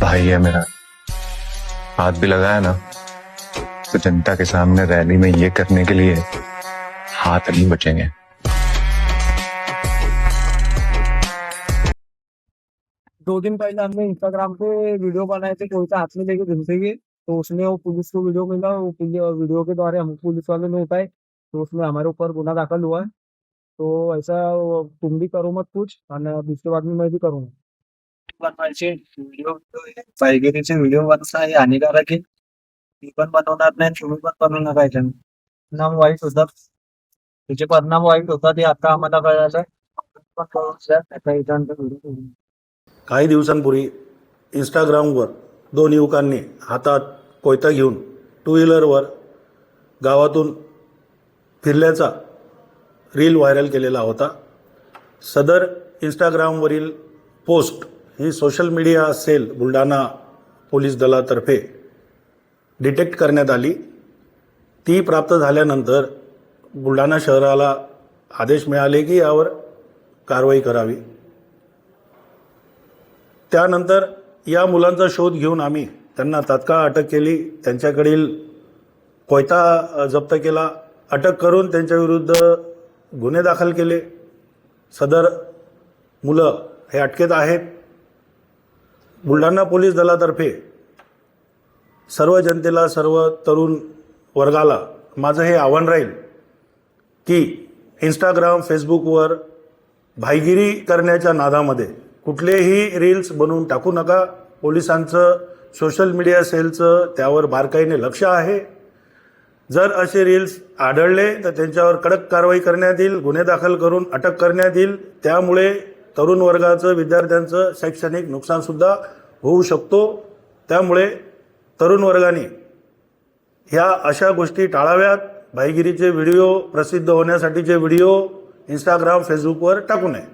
भाई है मेरा। हाथ भी लगाया ना तो जनता के सामने रैली में ये करने के लिए हाथ नहीं बचेंगे। दो दिन पहले हमने इंस्टाग्राम पे वीडियो बनाए थे, कोई सा हाथ में लेके घूमेंगे तो उसमें वो पुलिस को वीडियो मिला, वो वीडियो के द्वारा हम पुलिस वाले ने उठाए। तो उसमें हमारे ऊपर गुना दाखिल हुआ है। तो ऐसा तुम भी करो मत कुछ आणि दूसरे बाद में मैं भी करूँगा। बनवायचे. व्हिडिओ पायगिरीचे व्हिडिओ बनवणं हे हानिकारक आहे. मी पण बनवणार नाही तुम्ही पण बनवू नका परिणाम वाईट होतात. त्याचे परिणाम वाईट होतात हे आता आम्हाला कळालं काही दिवसांपूर्वी इंस्टाग्रामवर दोन युवकांनी हातात कोयता घेऊन टू व्हीलरवर गावातून फिरल्याचा रील व्हायरल केलेला होता. सदर इंस्टाग्रामवरील पोस्ट ही social media cell Buldhana police दलातर्फे डिटेक्ट करण्यात आली. ती प्राप्त झाल्यानंतर बुलढाणा शहराला आदेश मिळाले की यावर कारवाई करावी. त्यानंतर या मुलांचा शोध घेऊन आम्ही त्यांना तात्काळ अटक केली. त्यांच्याकडील कोयता जप्त केला. अटक करून त्यांच्याविरुद्ध गुन्हे दाखल केले. सदर मुलं हे अटकेत आहेत. बुलढाणा पोलीस दलातर्फे सर्व जनतेला सर्व तरुण वर्गाला माझं हे आव्हान राहील की इंस्टाग्राम फेसबुकवर भाईगिरी करण्याच्या नादामध्ये कुठलेही रील्स बनवून टाकू नका. पोलिसांचं सोशल मीडिया सेलचं त्यावर बारकाईने लक्ष आहे. जर असे रील्स आढळले तर त्यांच्यावर कडक कारवाई करण्यात येईल गुन्हे दाखल करून अटक करण्यात येईल. त्यामुळे तरुण वर्गाचं विद्यार्थ्यांचं शैक्षणिक नुकसानसुद्धा होऊ शकतो. त्यामुळे तरुण वर्गाने ह्या अशा गोष्टी टाळाव्यात. भाईगिरीचे व्हिडिओ प्रसिद्ध होण्यासाठीचे व्हिडिओ इंस्टाग्राम फेसबुकवर टाकू नये.